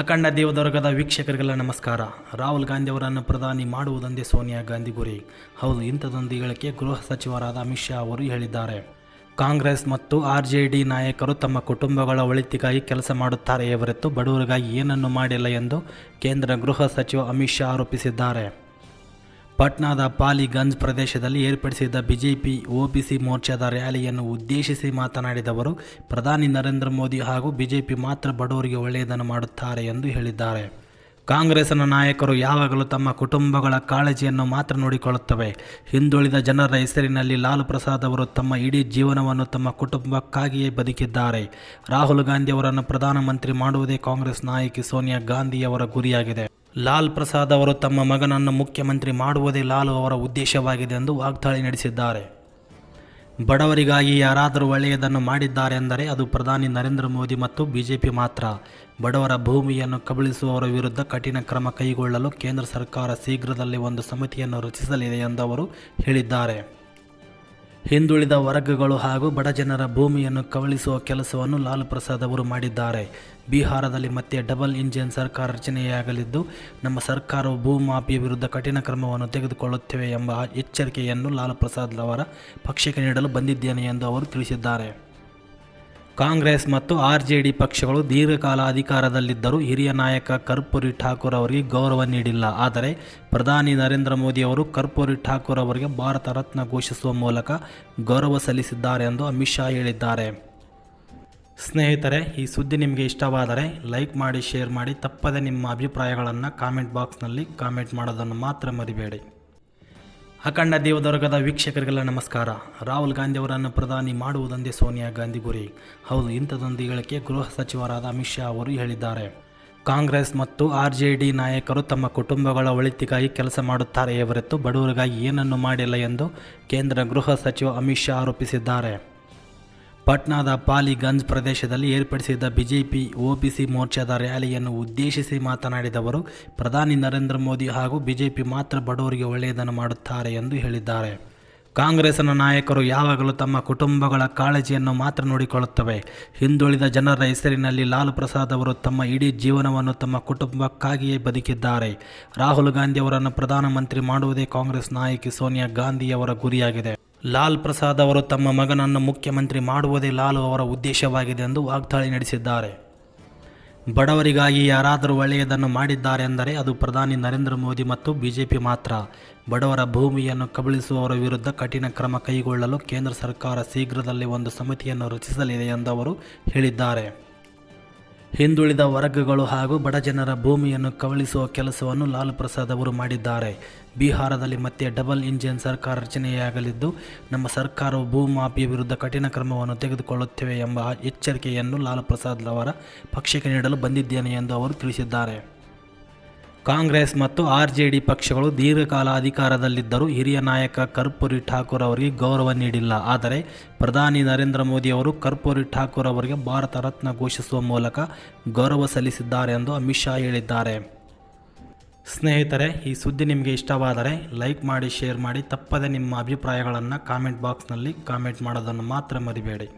ಅಖಂಡ ದೇವದರ್ಗದ ವೀಕ್ಷಕರಿಗೆಲ್ಲ ನಮಸ್ಕಾರ. ರಾಹುಲ್ ಗಾಂಧಿ ಅವರನ್ನು ಪ್ರಧಾನಿ ಮಾಡುವುದೊಂದೇ ಸೋನಿಯಾ ಗಾಂಧಿ ಗುರಿ. ಹೌದು ಇಂಥದೊಂದು ಹೇಳಿಕೆ ಗೃಹ ಸಚಿವರಾದ ಅಮಿತ್ ಶಾ ಅವರು ಹೇಳಿದ್ದಾರೆ. ಕಾಂಗ್ರೆಸ್ ಮತ್ತು ಆರ್ ಜೆ ಡಿ ನಾಯಕರು ತಮ್ಮ ಕುಟುಂಬಗಳ ಒಳಿತಿಗಾಗಿ ಕೆಲಸ ಮಾಡುತ್ತಾರೆಯೇ ಹೊರತು ಬಡವರಿಗಾಗಿ ಏನನ್ನು ಮಾಡಿಲ್ಲ ಎಂದು ಕೇಂದ್ರ ಗೃಹ ಸಚಿವ ಅಮಿತ್ ಶಾ ಆರೋಪಿಸಿದ್ದಾರೆ. ಪಾಟ್ನಾದ ಪಾಲಿಗಂಜ್ ಪ್ರದೇಶದಲ್ಲಿ ಏರ್ಪಡಿಸಿದ್ದ ಬಿಜೆಪಿ ಒಬಿಸಿ ಮೋರ್ಚಾದ ರ್ಯಾಲಿಯನ್ನು ಉದ್ದೇಶಿಸಿ ಮಾತನಾಡಿದವರು ಪ್ರಧಾನಿ ನರೇಂದ್ರ ಮೋದಿ ಹಾಗೂ ಬಿಜೆಪಿ ಮಾತ್ರ ಬಡವರಿಗೆ ಒಳ್ಳೆಯದನ್ನು ಮಾಡುತ್ತಾರೆ ಎಂದು ಹೇಳಿದ್ದಾರೆ. ಕಾಂಗ್ರೆಸ್ನ ನಾಯಕರು ಯಾವಾಗಲೂ ತಮ್ಮ ಕುಟುಂಬಗಳ ಕಾಳಜಿಯನ್ನು ಮಾತ್ರ ನೋಡಿಕೊಳ್ಳುತ್ತವೆ. ಹಿಂದುಳಿದ ಜನರ ಹೆಸರಿನಲ್ಲಿ ಲಾಲು ಪ್ರಸಾದ್ ಅವರು ತಮ್ಮ ಇಡೀ ಜೀವನವನ್ನು ತಮ್ಮ ಕುಟುಂಬಕ್ಕಾಗಿಯೇ ಬದುಕಿದ್ದಾರೆ. ರಾಹುಲ್ ಗಾಂಧಿ ಅವರನ್ನು ಪ್ರಧಾನಮಂತ್ರಿ ಮಾಡುವುದೇ ಕಾಂಗ್ರೆಸ್ ನಾಯಕಿ ಸೋನಿಯಾ ಗಾಂಧಿಯವರ ಗುರಿಯಾಗಿದೆ. ಲಾಲ್ ಪ್ರಸಾದ್ ಅವರು ತಮ್ಮ ಮಗನನ್ನು ಮುಖ್ಯಮಂತ್ರಿ ಮಾಡುವುದೇ ಲಾಲು ಅವರ ಉದ್ದೇಶವಾಗಿದೆ ಎಂದು ವಾಗ್ದಾಳಿ ನಡೆಸಿದ್ದಾರೆ. ಬಡವರಿಗಾಗಿ ಯಾರಾದರೂ ಒಳ್ಳೆಯದನ್ನು ಮಾಡಿದ್ದಾರೆ ಎಂದರೆ ಅದು ಪ್ರಧಾನಿ ನರೇಂದ್ರ ಮೋದಿ ಮತ್ತು ಬಿಜೆಪಿ ಮಾತ್ರ. ಬಡವರ ಭೂಮಿಯನ್ನು ಕಬಳಿಸುವವರ ವಿರುದ್ಧ ಕಠಿಣ ಕ್ರಮ ಕೈಗೊಳ್ಳಲು ಕೇಂದ್ರ ಸರ್ಕಾರ ಶೀಘ್ರದಲ್ಲೇ ಒಂದು ಸಮಿತಿಯನ್ನು ರಚಿಸಲಿದೆ ಎಂದು ಅವರು ಹೇಳಿದ್ದಾರೆ. ಹಿಂದುಳಿದ ವರ್ಗಗಳು ಹಾಗೂ ಬಡಜನರ ಭೂಮಿಯನ್ನು ಕವಳಿಸುವ ಕೆಲಸವನ್ನು ಲಾಲ್ ಪ್ರಸಾದ್ ಅವರು ಮಾಡಿದ್ದಾರೆ. ಬಿಹಾರದಲ್ಲಿ ಮತ್ತೆ ಡಬಲ್ ಇಂಜಿನ್ ಸರ್ಕಾರ ರಚನೆಯಾಗಲಿದ್ದು, ನಮ್ಮ ಸರ್ಕಾರವು ಭೂಮಾಫಿಯ ವಿರುದ್ಧ ಕಠಿಣ ಕ್ರಮವನ್ನು ತೆಗೆದುಕೊಳ್ಳುತ್ತೇವೆ ಎಂಬ ಎಚ್ಚರಿಕೆಯನ್ನು ಲಾಲ್ ಪ್ರಸಾದ್ ಅವರ ಪಕ್ಷಕ್ಕೆ ನೀಡಲು ಬಂದಿದ್ದೇನೆ ಎಂದು ಅವರು ತಿಳಿಸಿದ್ದಾರೆ. ಕಾಂಗ್ರೆಸ್ ಮತ್ತು ಆರ್ ಜೆ ಡಿ ಪಕ್ಷಗಳು ದೀರ್ಘಕಾಲ ಅಧಿಕಾರದಲ್ಲಿದ್ದರೂ ಹಿರಿಯ ನಾಯಕ ಕರ್ಪೂರಿ ಠಾಕೂರ್ ಅವರಿಗೆ ಗೌರವ ನೀಡಿಲ್ಲ. ಆದರೆ ಪ್ರಧಾನಿ ನರೇಂದ್ರ ಮೋದಿ ಅವರು ಕರ್ಪೂರಿ ಠಾಕೂರ್ ಅವರಿಗೆ ಭಾರತ ರತ್ನ ಘೋಷಿಸುವ ಮೂಲಕ ಗೌರವ ಸಲ್ಲಿಸಿದ್ದಾರೆ ಎಂದು ಅಮಿತ್ ಶಾ ಹೇಳಿದ್ದಾರೆ. ಸ್ನೇಹಿತರೆ, ಈ ಸುದ್ದಿ ನಿಮಗೆ ಇಷ್ಟವಾದರೆ ಲೈಕ್ ಮಾಡಿ, ಶೇರ್ ಮಾಡಿ, ತಪ್ಪದೆ ನಿಮ್ಮ ಅಭಿಪ್ರಾಯಗಳನ್ನು ಕಾಮೆಂಟ್ ಬಾಕ್ಸ್ನಲ್ಲಿ ಕಾಮೆಂಟ್ ಮಾಡೋದನ್ನು ಮಾತ್ರ ಮರಿಬೇಡಿ. ಅಖಂಡ ದೇವದುರ್ಗದ ವೀಕ್ಷಕರಿಗೆಲ್ಲ ನಮಸ್ಕಾರ. ರಾಹುಲ್ ಗಾಂಧಿ ಅವರನ್ನು ಪ್ರಧಾನಿ ಮಾಡುವುದೊಂದೇ ಸೋನಿಯಾ ಗಾಂಧಿ ಗುರಿ. ಹೌದು ಇಂಥದೊಂದು ಹೇಳಿಕೆ ಗೃಹ ಸಚಿವರಾದ ಅಮಿತ್ ಶಾ ಅವರು ಹೇಳಿದ್ದಾರೆ. ಕಾಂಗ್ರೆಸ್ ಮತ್ತು ಆರ್ ಜೆ ಡಿ ನಾಯಕರು ತಮ್ಮ ಕುಟುಂಬಗಳ ಒಳಿತಿಗಾಗಿ ಕೆಲಸ ಮಾಡುತ್ತಾರೆಯೇ ಹೊರತು ಬಡವರಿಗಾಗಿ ಏನನ್ನು ಮಾಡಿಲ್ಲ ಎಂದು ಕೇಂದ್ರ ಗೃಹ ಸಚಿವ ಅಮಿತ್ ಶಾ ಆರೋಪಿಸಿದ್ದಾರೆ. ಪಾಟ್ನಾದ ಪಾಲಿಗಂಜ್ ಪ್ರದೇಶದಲ್ಲಿ ಏರ್ಪಡಿಸಿದ್ದ ಬಿಜೆಪಿ ಒಬಿಸಿ ಮೋರ್ಚಾದ ರ್ಯಾಲಿಯನ್ನು ಉದ್ದೇಶಿಸಿ ಮಾತನಾಡಿದವರು ಪ್ರಧಾನಿ ನರೇಂದ್ರ ಮೋದಿ ಹಾಗೂ ಬಿಜೆಪಿ ಮಾತ್ರ ಬಡವರಿಗೆ ಒಳ್ಳೆಯದನ್ನು ಮಾಡುತ್ತಾರೆ ಎಂದು ಹೇಳಿದ್ದಾರೆ. ಕಾಂಗ್ರೆಸ್ನ ನಾಯಕರು ಯಾವಾಗಲೂ ತಮ್ಮ ಕುಟುಂಬಗಳ ಕಾಳಜಿಯನ್ನು ಮಾತ್ರ ನೋಡಿಕೊಳ್ಳುತ್ತವೆ. ಹಿಂದುಳಿದ ಜನರ ಹೆಸರಿನಲ್ಲಿ ಲಾಲು ಪ್ರಸಾದ್ ಅವರು ತಮ್ಮ ಇಡೀ ಜೀವನವನ್ನು ತಮ್ಮ ಕುಟುಂಬಕ್ಕಾಗಿಯೇ ಬದುಕಿದ್ದಾರೆ. ರಾಹುಲ್ ಗಾಂಧಿ ಅವರನ್ನು ಪ್ರಧಾನಮಂತ್ರಿ ಮಾಡುವುದೇ ಕಾಂಗ್ರೆಸ್ ನಾಯಕಿ ಸೋನಿಯಾ ಗಾಂಧಿಯವರ ಗುರಿಯಾಗಿದೆ. ಲಾಲ್ ಪ್ರಸಾದ್ ಅವರು ತಮ್ಮ ಮಗನನ್ನು ಮುಖ್ಯಮಂತ್ರಿ ಮಾಡುವುದೇ ಲಾಲು ಅವರ ಉದ್ದೇಶವಾಗಿದೆ ಎಂದು ವಾಗ್ದಾಳಿ ನಡೆಸಿದ್ದಾರೆ. ಬಡವರಿಗಾಗಿ ಯಾರಾದರೂ ಒಳ್ಳೆಯದನ್ನು ಮಾಡಿದ್ದಾರೆ ಎಂದರೆ ಅದು ಪ್ರಧಾನಿ ನರೇಂದ್ರ ಮೋದಿ ಮತ್ತು ಬಿಜೆಪಿ ಮಾತ್ರ. ಬಡವರ ಭೂಮಿಯನ್ನು ಕಬಳಿಸುವವರ ವಿರುದ್ಧ ಕಠಿಣ ಕ್ರಮ ಕೈಗೊಳ್ಳಲು ಕೇಂದ್ರ ಸರ್ಕಾರ ಶೀಘ್ರದಲ್ಲೇ ಒಂದು ಸಮಿತಿಯನ್ನು ರಚಿಸಲಿದೆ ಎಂದು ಅವರು ಹೇಳಿದ್ದಾರೆ. ಹಿಂದುಳಿದ ವರ್ಗಗಳು ಹಾಗೂ ಬಡಜನರ ಭೂಮಿಯನ್ನು ಕವಳಿಸುವ ಕೆಲಸವನ್ನು ಲಾಲ್ ಪ್ರಸಾದ್ ಅವರು ಮಾಡಿದ್ದಾರೆ. ಬಿಹಾರದಲ್ಲಿ ಮತ್ತೆ ಡಬಲ್ ಇಂಜಿನ್ ಸರ್ಕಾರ ರಚನೆಯಾಗಲಿದ್ದು, ನಮ್ಮ ಸರ್ಕಾರವು ಭೂಮಾಫಿಯ ವಿರುದ್ಧ ಕಠಿಣ ಕ್ರಮವನ್ನು ತೆಗೆದುಕೊಳ್ಳುತ್ತೇವೆ ಎಂಬ ಎಚ್ಚರಿಕೆಯನ್ನು ಲಾಲ್ ಪ್ರಸಾದ್ ಅವರ ಪಕ್ಷಕ್ಕೆ ನೀಡಲು ಬಂದಿದ್ದೇನೆ ಎಂದು ಅವರು ತಿಳಿಸಿದ್ದಾರೆ. ಕಾಂಗ್ರೆಸ್ ಮತ್ತು ಆರ್ ಜೆ ಡಿ ಪಕ್ಷಗಳು ದೀರ್ಘಕಾಲ ಅಧಿಕಾರದಲ್ಲಿದ್ದರೂ ಹಿರಿಯ ನಾಯಕ ಕರ್ಪೂರಿ ಠಾಕೂರ್ ಅವರಿಗೆ ಗೌರವ ನೀಡಿಲ್ಲ. ಆದರೆ ಪ್ರಧಾನಿ ನರೇಂದ್ರ ಮೋದಿ ಅವರು ಕರ್ಪೂರಿ ಠಾಕೂರ್ ಅವರಿಗೆ ಭಾರತ ರತ್ನ ಘೋಷಿಸುವ ಮೂಲಕ ಗೌರವ ಸಲ್ಲಿಸಿದ್ದಾರೆ ಎಂದು ಅಮಿತ್ ಶಾ ಹೇಳಿದ್ದಾರೆ. ಸ್ನೇಹಿತರೆ, ಈ ಸುದ್ದಿ ನಿಮಗೆ ಇಷ್ಟವಾದರೆ ಲೈಕ್ ಮಾಡಿ, ಶೇರ್ ಮಾಡಿ, ತಪ್ಪದೆ ನಿಮ್ಮ ಅಭಿಪ್ರಾಯಗಳನ್ನು ಕಾಮೆಂಟ್ ಬಾಕ್ಸ್ನಲ್ಲಿ ಕಾಮೆಂಟ್ ಮಾಡೋದನ್ನು ಮಾತ್ರ ಮರಿಬೇಡಿ.